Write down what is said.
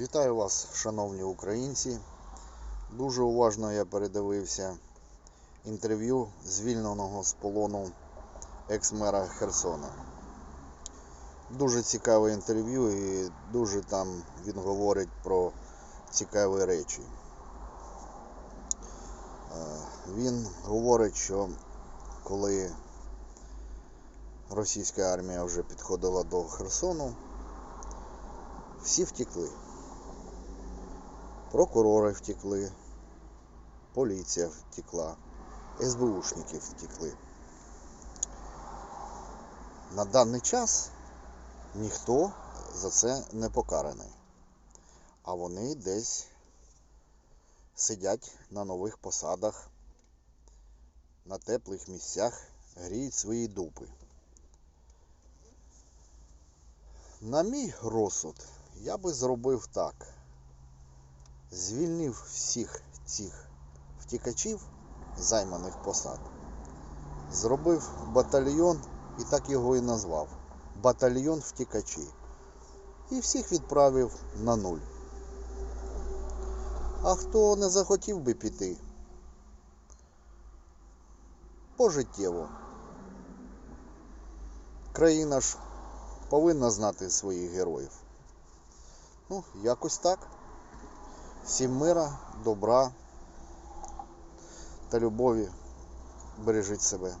Вітаю вас, шановні українці. Дуже уважно я передивився інтерв'ю звільненого з полону екс-мера Херсона. Дуже цікаве інтерв'ю і дуже там він говорить про цікаві речі. Е, Він говорить, що коли російська армія вже підходила до Херсону, всі втекли. Прокурори втекли, поліція втекла, СБУшники втекли. На даний час ніхто за це не покараний. А вони десь сидять на нових посадах, на теплих місцях, гріють свої дупи. На мій розсуд я би зробив так. Звільнив всіх цих втікачів займаних посад. Зробив батальйон і так його і назвав. Батальйон втікачі. І всіх відправив на нуль. А хто не захотів би піти? Пожиттєво. Країна ж повинна знати своїх героїв. Ну, якось так. Всім мира, добра та любові. Бережіть себе.